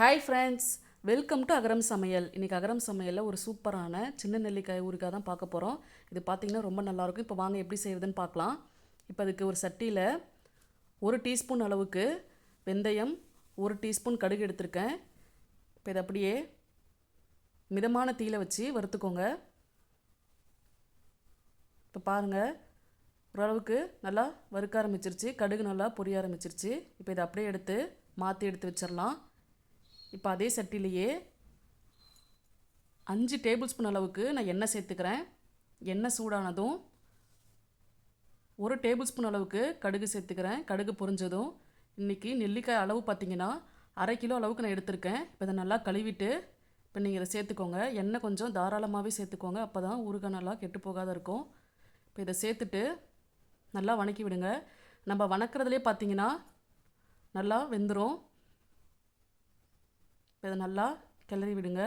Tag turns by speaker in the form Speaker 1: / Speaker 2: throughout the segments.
Speaker 1: Hi friends welcome to Agaram சமையல் இன்றைக்கி அகரம் சமையலில் ஒரு சூப்பரான சின்ன நெல்லிக்காய் ஊறுகாய் தான் பார்க்க போகிறோம் இது பார்த்திங்கன்னா ரொம்ப நல்லாயிருக்கும். இப்போ வாங்க எப்படி செய்யுதுன்னு பார்க்கலாம். இப்போ அதுக்கு ஒரு சட்டியில் ஒரு டீஸ்பூன் அளவுக்கு வெந்தயம் ஒரு டீஸ்பூன் கடுகு எடுத்திருக்கேன். இப்போ இதை அப்படியே மிதமான தீயில் வச்சு வறுத்துக்கோங்க. இப்போ பாருங்கள் ஓரளவுக்கு நல்லா வறுக்க ஆரம்பிச்சிருச்சு. கடுகு நல்லா பொரிய ஆரம்பிச்சிருச்சு. இப்போ இதை அப்படியே எடுத்து மாற்றி எடுத்து வச்சிடலாம் இப்போ அதே சட்டிலேயே அஞ்சு டேபிள் ஸ்பூன் அளவுக்கு நான் எண்ணெய் சேர்த்துக்கிறேன். எண்ணெய் சூடானதும் ஒரு டேபிள் ஸ்பூன் அளவுக்கு கடுகு சேர்த்துக்கிறேன். கடுகு பொரிஞ்சதும் இன்றைக்கி நெல்லிக்காய் அளவு பார்த்தீங்கன்னா அரை கிலோ அளவுக்கு நான் எடுத்திருக்கேன். இப்போ இதை நல்லா கழுவிட்டு இப்போ நீங்கள் இதை சேர்த்துக்கோங்க. எண்ணெய் கொஞ்சம் தாராளமாகவே சேர்த்துக்கோங்க. அப்போ தான் ஊறுகாய் நல்லா கெட்டு போகாத இருக்கும். இப்போ இதை சேர்த்துட்டு நல்லா வணக்கி விடுங்க. நம்ம வணக்கிறதுலே பார்த்தீங்கன்னா நல்லா வெந்துடும் இப்போ இதை நல்லா கிளறி விடுங்க.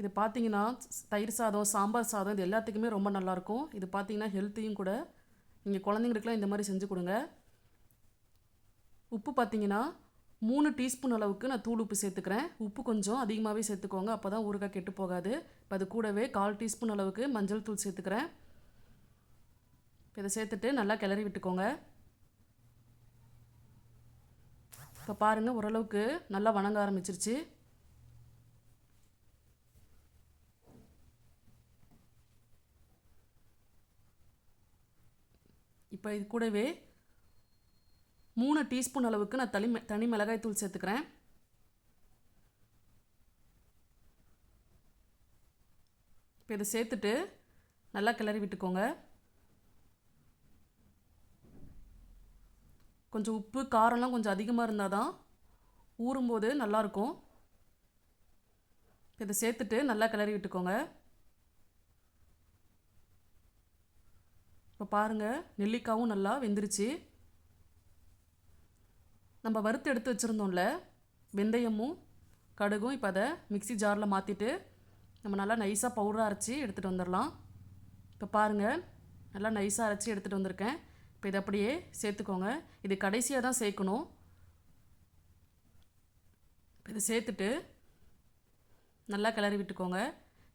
Speaker 1: இது பார்த்தீங்கன்னா தயிர் சாதம் சாம்பார் சாதம் இது எல்லாத்துக்குமே ரொம்ப நல்லாயிருக்கும். இது பார்த்தீங்கன்னா ஹெல்த்தியும் கூட. நீங்கள் குழந்தைங்களுக்குலாம் இந்த மாதிரி செஞ்சு கொடுங்க. உப்பு பார்த்தீங்கன்னா மூணு டீஸ்பூன் அளவுக்கு நான் தூள் உப்பு சேர்த்துக்கிறேன். உப்பு கொஞ்சம் அதிகமாகவே சேர்த்துக்கோங்க. அப்போ தான் ஊறுகாய் கெட்டு போகாது. இப்போ அது கூடவே கால் டீஸ்பூன் அளவுக்கு மஞ்சள் தூள் சேர்த்துக்கிறேன். இதை சேர்த்துட்டு நல்லா கிளறி விட்டுக்கோங்க. இப்போ பாருங்கள் ஓரளவுக்கு நல்லா வணங்க ஆரம்பிச்சிருச்சு. இப்போ இது கூடவே மூணு டீஸ்பூன் அளவுக்கு நான் தனி தனி மிளகாய் தூள் சேர்த்துக்கிறேன். இப்போ இதை சேர்த்துட்டு நல்லா கிளறி விட்டுக்கோங்க. கொஞ்சம் உப்பு காரம்லாம் கொஞ்சம் அதிகமாக இருந்தால் தான் ஊறும்போது நல்லாயிருக்கும் இதை சேர்த்துட்டு நல்லா கிளறி விட்டுக்கோங்க. இப்போ பாருங்கள் நெல்லிக்காவும் நல்லா வெந்துருச்சு. நம்ம வறுத்து எடுத்து வச்சுருந்தோம்ல வெந்தயமும் கடுகும் இப்போ அதை மிக்சி ஜாரில் மாற்றிட்டு நம்ம நல்லா நைஸாக பவுடராக அரைச்சி எடுத்துகிட்டு வந்துடலாம் இப்போ பாருங்கள் நல்லா நைஸாக அரைச்சி எடுத்துகிட்டு வந்திருக்கேன். இப்போ இதை அப்படியே சேர்த்துக்கோங்க. இது கடைசியாக தான் சேர்க்கணும். இப்போ இதை சேர்த்துட்டு நல்லா கிளறி விட்டுக்கோங்க.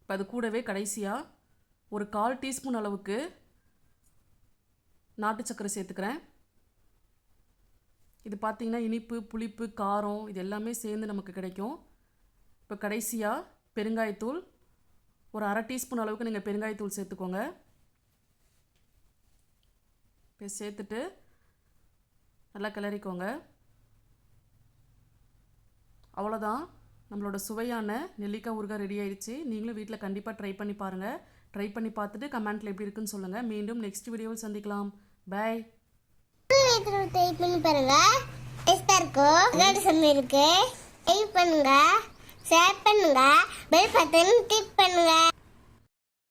Speaker 1: இப்போ அது கூடவே கடைசியாக ஒரு கால் டீஸ்பூன் அளவுக்கு நாட்டு சர்க்கரை சேர்த்துக்கிறேன். இது பார்த்திங்கன்னா இனிப்பு புளிப்பு காரம் இது எல்லாமே சேர்ந்து நமக்கு கிடைக்கும். இப்போ கடைசியாக பெருங்காயத்தூள் ஒரு அரை டீஸ்பூன் அளவுக்கு நீங்கள் பெருங்காயத்தூள் சேர்த்துக்கோங்க. சேர்த்துட்டு நல்லா கிளறிக்கோங்க. அவ்வளோதான் நம்மளோட சுவையான நெல்லிக்காய் ஊறுகாய் ரெடி ஆயிடுச்சு. நீங்களும் வீட்டில் கண்டிப்பாக ட்ரை பண்ணி பாருங்கள் ட்ரை பண்ணி பார்த்துட்டு கமெண்ட்டில் எப்படி இருக்குன்னு சொல்லுங்கள் மீண்டும் நெக்ஸ்ட் வீடியோவில் சந்திக்கலாம். பாய்
Speaker 2: ட்ரை பண்ணி பாருங்க டேஸ்டா இருக்கும் அதாவது சமையலுக்கு ஹெல்ப் பண்ணுங்க. ஷேர் பண்ணுங்க. பெல் பட்டன் கிளிக் பண்ணுங்க.